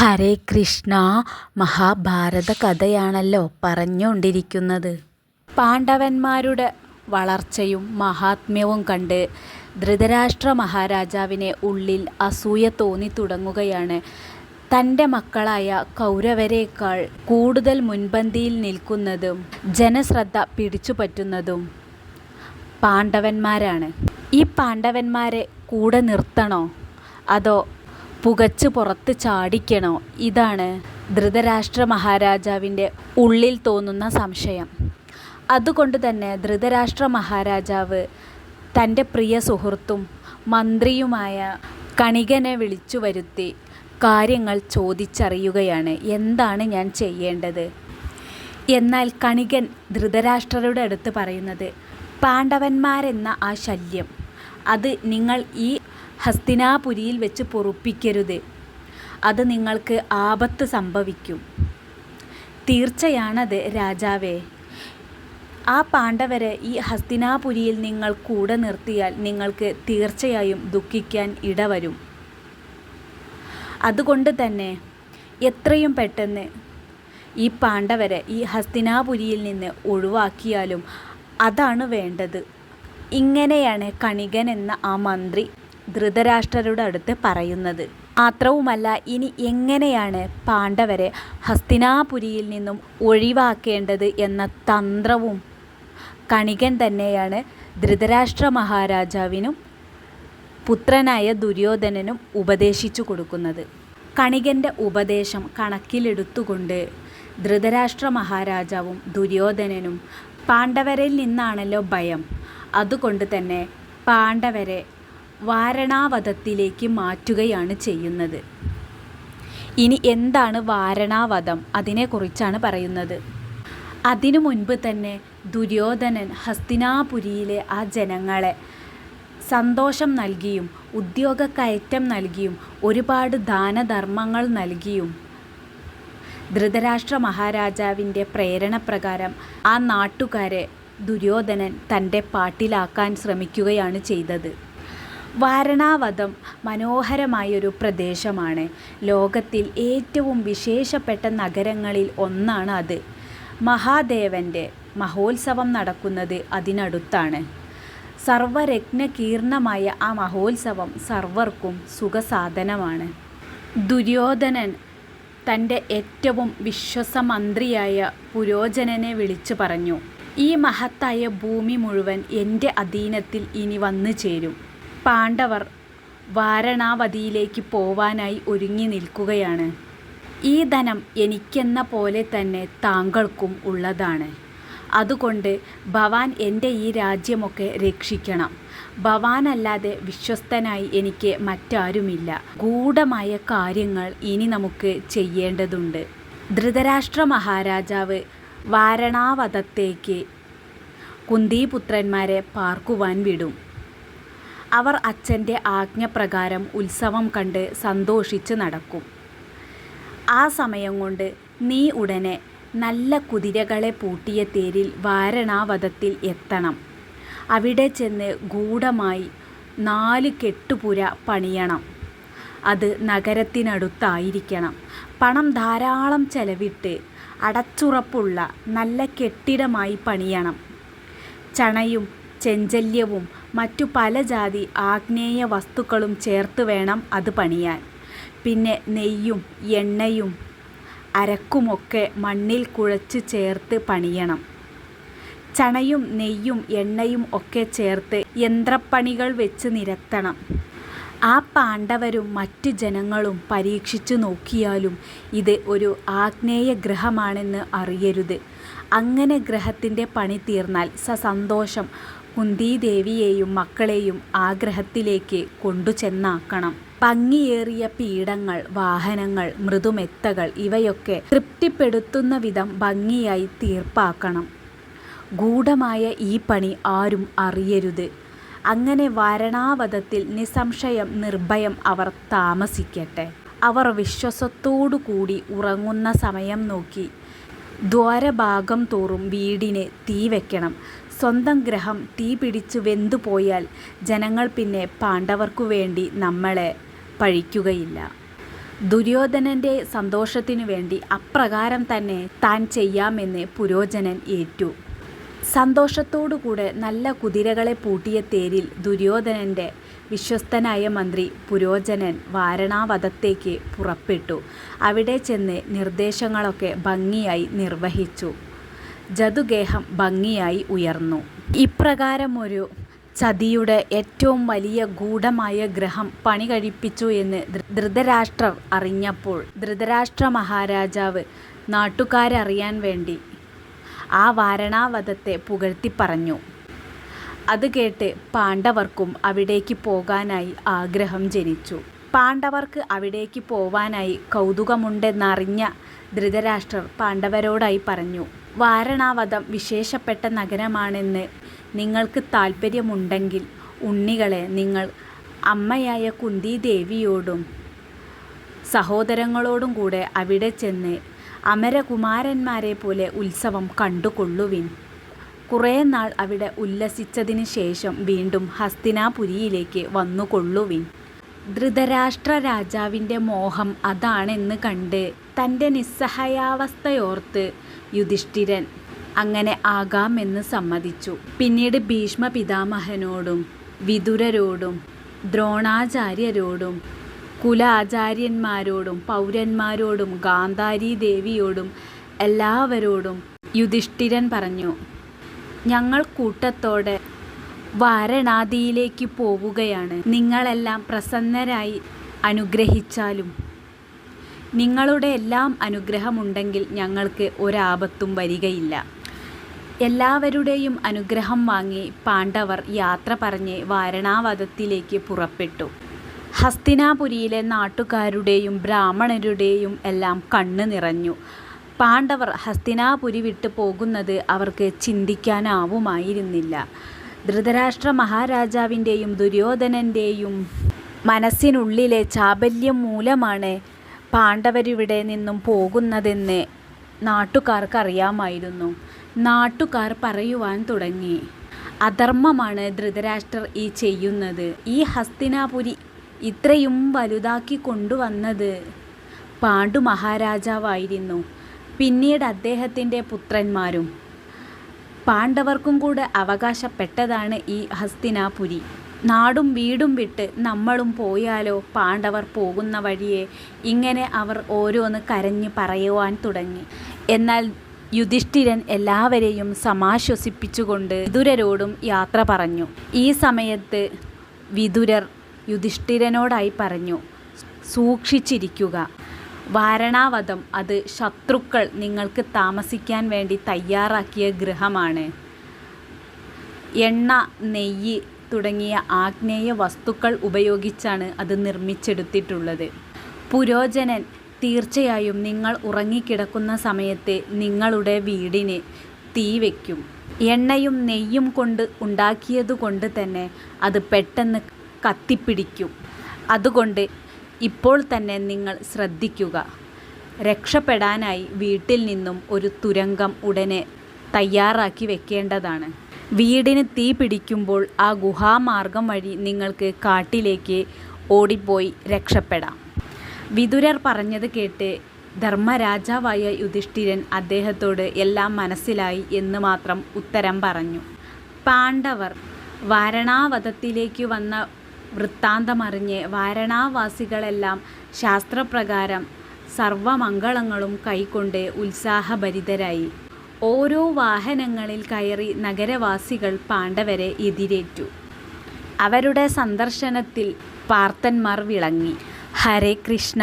ഹരേ കൃഷ്ണ മഹാഭാരത കഥയാണല്ലോ പറഞ്ഞുകൊണ്ടിരിക്കുന്നത്. പാണ്ഡവന്മാരുടെ വളർച്ചയും മഹാത്മ്യവും കണ്ട് ധൃതരാഷ്ട്ര മഹാരാജാവിനെ ഉള്ളിൽ അസൂയ തോന്നി തുടങ്ങുകയാണ്. തന്റെ മക്കളായ കൗരവരേക്കാൾ കൂടുതൽ മുൻപന്തിയിൽ നിൽക്കുന്നതും ജനശ്രദ്ധ പിടിച്ചുപറ്റുന്നതും പാണ്ഡവന്മാരാണ്. ഈ പാണ്ഡവന്മാരെ കൂടെ നിർത്തണോ? അതോ പുകച്ച് പുറത്ത് ചാടിക്കണോ? ഇതാണ് ധൃതരാഷ്ട്ര മഹാരാജാവിന്റെ ഉള്ളിൽ തോന്നുന്ന സംശയം. അതുകൊണ്ട് തന്നെ ധൃതരാഷ്ട്ര മഹാരാജാവ് തന്റെ പ്രിയ സുഹൃത്തും മന്ത്രിയുമായ കണികനെ വിളിച്ചു വരുത്തി കാര്യങ്ങൾ ചോദിച്ചറിയുകയാണ്. എന്താണ് ഞാൻ ചെയ്യേണ്ടത്? എന്നാൽ കണികൻ ധൃതരാഷ്ട്രരുടെ അടുത്ത് പറയുന്നത് പാണ്ഡവന്മാരെന്ന ആ ശല്യം അത് നിങ്ങൾ ഈ ഹസ്തിനാപുരിയിൽ വെച്ച് പൊറുപ്പിക്കരുത്. അത് നിങ്ങൾക്ക് ആപത്ത് സംഭവിക്കും. തീർച്ചയാണത് രാജാവേ. ആ പാണ്ഡവരെ ഈ ഹസ്തിനാപുരിയിൽ നിങ്ങൾ കൂടെ നിർത്തിയാൽ നിങ്ങൾക്ക് തീർച്ചയായും ദുഃഖിക്കാൻ ഇടവരും. അതുകൊണ്ട് തന്നെ എത്രയും പെട്ടെന്ന് ഈ പാണ്ഡവരെ ഈ ഹസ്തിനാപുരിയിൽ നിന്ന് ഒഴിവാക്കിയാലും അതാണ് വേണ്ടത്. ഇങ്ങനെയാണ് കണികൻ എന്ന ആ മന്ത്രി ധൃതരാഷ്ട്രരുടെ അടുത്ത് പറയുന്നത്. മാത്രവുമല്ല ഇനി എങ്ങനെയാണ് പാണ്ഡവരെ ഹസ്തിനാപുരിയിൽ നിന്നും ഒഴിവാക്കേണ്ടത് എന്ന തന്ത്രവും കണികൻ തന്നെയാണ് ധൃതരാഷ്ട്ര മഹാരാജാവിനും പുത്രനായ ദുര്യോധനനും ഉപദേശിച്ചു കൊടുക്കുന്നത്. കണികന്റെ ഉപദേശം കണക്കിലെടുത്തുകൊണ്ട് ധൃതരാഷ്ട്ര മഹാരാജാവും ദുര്യോധനനും പാണ്ഡവരിൽ നിന്നാണല്ലോ ഭയം. അതുകൊണ്ട് തന്നെ പാണ്ഡവരെ വാരണാവധത്തിലേക്ക് മാറ്റുകയാണ് ചെയ്യുന്നത്. ഇനി എന്താണ് വാരണാവധം? അതിനെക്കുറിച്ചാണ് പറയുന്നത്. അതിനു മുൻപ് തന്നെ ദുര്യോധനൻ ഹസ്തിനാപുരിയിലെ ആ ജനങ്ങളെ സന്തോഷം നൽകിയും ഉദ്യോഗക്കയറ്റം നൽകിയും ഒരുപാട് ദാനധർമ്മങ്ങൾ നൽകിയും ധൃതരാഷ്ട്ര മഹാരാജാവിന്റെ പ്രേരണപ്രകാരം ആ നാട്ടുകാരെ ദുര്യോധനൻ തന്റെ പാട്ടിലാക്കാൻ ശ്രമിക്കുകയാണ് ചെയ്തത്. വാരണാവതം മനോഹരമായൊരു പ്രദേശമാണ്. ലോകത്തിൽ ഏറ്റവും വിശേഷപ്പെട്ട നഗരങ്ങളിൽ ഒന്നാണ് അത്. മഹാദേവന്റെ മഹോത്സവം നടക്കുന്നത് അതിനടുത്താണ്. സർവരത്നകീർണമായ ആ മഹോത്സവം സർവർക്കും സുഖസാധനമാണ്. ദുര്യോധനൻ തന്റെ ഏറ്റവും വിശ്വസമന്ത്രിയായ പുരോചനനെ വിളിച്ചു പറഞ്ഞു ഈ മഹത്തായ ഭൂമി മുഴുവൻ എന്റെ അധീനത്തിൽ ഇനി വന്നു ചേരും. പാണ്ഡവർ വാരണാവതിയിലേക്ക് പോവാനായി ഒരുങ്ങി നിൽക്കുകയാണ്. ഈ ധനം എനിക്കെന്ന പോലെ തന്നെ താങ്കൾക്കും ഉള്ളതാണ്. അതുകൊണ്ട് ഭവാൻ എന്റെ ഈ രാജ്യമൊക്കെ രക്ഷിക്കണം. ഭവാനല്ലാതെ വിശ്വസ്തനായി എനിക്ക് മറ്റാരുമില്ല. ഗൂഢമായ കാര്യങ്ങൾ ഇനി നമുക്ക് ചെയ്യേണ്ടതുണ്ട്. ധൃതരാഷ്ട്ര മഹാരാജാവ് വാരണാവതത്തേക്ക് കുന്തിപുത്രന്മാരെ പാർക്കുവാൻ വിടും. അവർ അച്ഛന്റെ ആജ്ഞപ്രകാരം ഉത്സവം കണ്ട് സന്തോഷിച്ച് നടക്കും. ആ സമയം കൊണ്ട് നീ ഉടനെ നല്ല കുതിരകളെ പൂട്ടിയ തേരിൽ വാരണാവതത്തിൽ എത്തണം. അവിടെ ചെന്ന് ഗൂഢമായി നാല് കെട്ടുപുര പണിയണം. അത് നഗരത്തിനടുത്തായിരിക്കണം. പണം ധാരാളം ചെലവിട്ട് അടച്ചുറപ്പുള്ള നല്ല കെട്ടിടമായി പണിയണം. ചണയും ചെഞ്ചല്യവും മറ്റു പല ജാതി ആഗ്നേയ വസ്തുക്കളും ചേർത്ത് വേണം അത് പണിയാൻ. പിന്നെ നെയ്യും എണ്ണയും അരക്കുമൊക്കെ മണ്ണിൽ കുഴച്ച് ചേർത്ത് പണിയണം. ചണയും നെയ്യും എണ്ണയും ഒക്കെ ചേർത്ത് യന്ത്രപ്പണികൾ വെച്ച് നിരത്തണം. ആ പാണ്ഡവരും മറ്റ് ജനങ്ങളും പരീക്ഷിച്ചു നോക്കിയാലും ഇത് ഒരു ആഗ്നേയ ഗ്രഹമാണെന്ന് അറിയരുത്. അങ്ങനെ ഗ്രഹത്തിന്റെ പണി തീർന്നാൽ സസന്തോഷം കുന്തിദേവിയെയും മക്കളെയും ആഗ്രഹത്തിലേക്ക് ഗ്രഹത്തിലേക്ക് കൊണ്ടുചെന്നാക്കണം. ഭംഗിയേറിയ പീഠങ്ങൾ വാഹനങ്ങൾ മൃദുമെത്തകൾ ഇവയൊക്കെ തൃപ്തിപ്പെടുത്തുന്ന വിധം ഭംഗിയായി തീർപ്പാക്കണം. ഗൂഢമായ ഈ പണി ആരും അറിയരുത്. അങ്ങനെ വാരണാവതത്തിൽ നിസ്സംശയം നിർഭയം അവർ താമസിക്കട്ടെ. അവർ കൂടി ഉറങ്ങുന്ന സമയം നോക്കി ദ്വാരഭാഗം തോറും വീടിനെ തീ വെക്കണം. സ്വന്തം ഗ്രഹം തീ പിടിച്ചു വെന്തുപോയാൽ ജനങ്ങൾ പിന്നെ പാണ്ഡവർക്കു വേണ്ടി നമ്മളെ പഴിക്കുകയില്ല ദുര്യോധനന്റെ സന്തോഷത്തിനു വേണ്ടി അപ്രകാരം തന്നെ താൻ ചെയ്യാമെന്ന് പുരോചനൻ ഏറ്റു. സന്തോഷത്തോടുകൂടെ നല്ല കുതിരകളെ പൂട്ടിയ തേരിൽ ദുര്യോധനന്റെ വിശ്വസ്തനായ മന്ത്രി പുരോജനൻ വാരണാവധത്തേക്ക് പുറപ്പെട്ടു. അവിടെ ചെന്ന് നിർദ്ദേശങ്ങളൊക്കെ ഭംഗിയായി നിർവഹിച്ചു. ജതുഗേഹം ഭംഗിയായി ഉയർന്നു. ഇപ്രകാരമൊരു ചതിയുടെ ഏറ്റവും വലിയ ഗൂഢമായ ഗ്രഹം പണി കഴിപ്പിച്ചു എന്ന് ധൃതരാഷ്ട്രർ അറിഞ്ഞപ്പോൾ ധൃതരാഷ്ട്ര മഹാരാജാവ് നാട്ടുകാരറിയാൻ വേണ്ടി ആ വാരണാവധത്തെ പുകഴ്ത്തി പറഞ്ഞു അത് കേട്ട് പാണ്ഡവർക്കും അവിടേക്ക് പോകാനായി ആഗ്രഹം ജനിച്ചു. പാണ്ഡവർക്ക് അവിടേക്ക് പോവാനായി കൗതുകമുണ്ടെന്നറിഞ്ഞ ധൃതരാഷ്ട്രർ പാണ്ഡവരോടായി പറഞ്ഞു. വാരണാവതം വിശേഷപ്പെട്ട നഗരമാണെന്ന് നിങ്ങൾക്ക് താല്പര്യമുണ്ടെങ്കിൽ ഉണ്ണികളെ നിങ്ങൾ അമ്മയായ കുന്തിദേവിയോടും സഹോദരങ്ങളോടും കൂടെ അവിടെ ചെന്ന് അമരകുമാരന്മാരെ പോലെ ഉത്സവം കണ്ടുകൊള്ളുവിൻ. കുറേ നാൾ അവിടെ ഉല്ലസിച്ചതിന് ശേഷം വീണ്ടും ഹസ്തിനാപുരിയിലേക്ക് വന്നുകൊള്ളുവിൻ. ധൃതരാഷ്ട്ര രാജാവിന്റെ മോഹം അതാണെന്ന് കണ്ട് തന്റെ നിസ്സഹായാവസ്ഥയോർത്ത് യുധിഷ്ഠിരൻ അങ്ങനെ ആകാമെന്ന് സമ്മതിച്ചു. പിന്നീട് ഭീഷ്മ പിതാമഹനോടും വിതുരരോടും ദ്രോണാചാര്യരോടും കുലാചാര്യന്മാരോടും പൗരന്മാരോടും ഗാന്ധാരി ദേവിയോടും എല്ലാവരോടും യുധിഷ്ഠിരൻ പറഞ്ഞു. ഞങ്ങൾ കൂട്ടത്തോടെ വാരണാദിയിലേക്ക് പോവുകയാണ്. നിങ്ങളെല്ലാം പ്രസന്നരായി അനുഗ്രഹിച്ചാലും. നിങ്ങളുടെ എല്ലാം അനുഗ്രഹമുണ്ടെങ്കിൽ ഞങ്ങൾക്ക് ഒരാപത്തും വരികയില്ല. എല്ലാവരുടെയും അനുഗ്രഹം വാങ്ങി പാണ്ഡവർ യാത്ര പറഞ്ഞ് വാരണാവതത്തിലേക്ക് പുറപ്പെട്ടു. ഹസ്തിനാപുരിയിലെ നാട്ടുകാരുടെയും ബ്രാഹ്മണരുടെയും എല്ലാം കണ്ണ് നിറഞ്ഞു. പാണ്ഡവർ ഹസ്തിനാപുരി വിട്ട് പോകുന്നത് അവർക്ക് ചിന്തിക്കാനാവുമായിരുന്നില്ല. ധൃതരാഷ്ട്ര മഹാരാജാവിന്റെയും ദുര്യോധനന്റെയും മനസ്സിനുള്ളിലെ ചാബല്യം മൂലമാണ് പാണ്ഡവരിവിടെ നിന്നും പോകുന്നതെന്ന് നാട്ടുകാർക്കറിയാമായിരുന്നു. നാട്ടുകാർ പറയുവാൻ തുടങ്ങി. അധർമ്മമാണ് ധൃതരാഷ്ട്രർ ഈ ചെയ്യുന്നത്. ഈ ഹസ്തിനാപുരി ഇത്രയും വലുതാക്കി കൊണ്ടുവന്നത് പാണ്ഡു മഹാരാജാവായിരുന്നു പിന്നീട് അദ്ദേഹത്തിന്റെ പുത്രന്മാരും. പാണ്ഡവർക്കും കൂടെ അവകാശപ്പെട്ടതാണ് ഈ ഹസ്തിനാപുരി. നാടും വീടും വിട്ട് നമ്മളും പോയാലോ പാണ്ഡവർ പോകുന്ന വഴിയെ ഇങ്ങനെ അവർ ഓരോന്ന് കരഞ്ഞ് പറയുവാൻ തുടങ്ങി. എന്നാൽ യുധിഷ്ഠിരൻ എല്ലാവരെയും സമാശ്വസിപ്പിച്ചുകൊണ്ട് വിതുരരോടും യാത്ര പറഞ്ഞു. ഈ സമയത്ത് വിദുരർ യുധിഷ്ഠിരനോടായി പറഞ്ഞു. സൂക്ഷിച്ചിരിക്കുക. വാരണാവതം അത് ശത്രുക്കൾ നിങ്ങൾക്ക് താമസിക്കാൻ വേണ്ടി തയ്യാറാക്കിയ ഗൃഹമാണ്. എണ്ണ, നെയ്യ് തുടങ്ങിയ ആഗ്നേയ വസ്തുക്കൾ ഉപയോഗിച്ചാണ് അത് നിർമ്മിച്ചെടുത്തിട്ടുള്ളത്. പുരോജനൻ തീർച്ചയായും നിങ്ങൾ ഉറങ്ങിക്കിടക്കുന്ന സമയത്ത് നിങ്ങളുടെ വീടിന് തീ വയ്ക്കും എണ്ണയും നെയ്യും കൊണ്ട് ഉണ്ടാക്കിയതുകൊണ്ട് തന്നെ അത് പെട്ടെന്ന് കത്തിപ്പിടിക്കും. അതുകൊണ്ട് ഇപ്പോൾ തന്നെ നിങ്ങൾ ശ്രദ്ധിക്കുക. രക്ഷപ്പെടാനായി വീട്ടിൽ നിന്നും ഒരു തുരങ്കം ഉടനെ തയ്യാറാക്കി വെക്കേണ്ടതാണ്. വീടിന് തീ പിടിക്കുമ്പോൾ ആ ഗുഹാമാർഗം വഴി നിങ്ങൾക്ക് കാട്ടിലേക്ക് ഓടിപ്പോയി രക്ഷപ്പെടാം. വിതുരർ പറഞ്ഞത് കേട്ട് ധർമ്മരാജാവായ യുധിഷ്ഠിരൻ അദ്ദേഹത്തോട് എല്ലാം മനസ്സിലായി എന്ന് മാത്രം ഉത്തരം പറഞ്ഞു. പാണ്ഡവർ വാരണാവധത്തിലേക്ക് വന്ന വൃത്താന്തമറിഞ്ഞ് വാരണാവാസികളെല്ലാം ശാസ്ത്രപ്രകാരം സർവമംഗളങ്ങളും കൈക്കൊണ്ട് ഉത്സാഹഭരിതരായി. ഓരോ വാഹനങ്ങളിൽ കയറി നഗരവാസികൾ പാണ്ഡവരെ എതിരേറ്റു. അവരുടെ സന്ദർശനത്തിൽ പാർത്തന്മാർ വിളങ്ങി. ഹരേ കൃഷ്ണ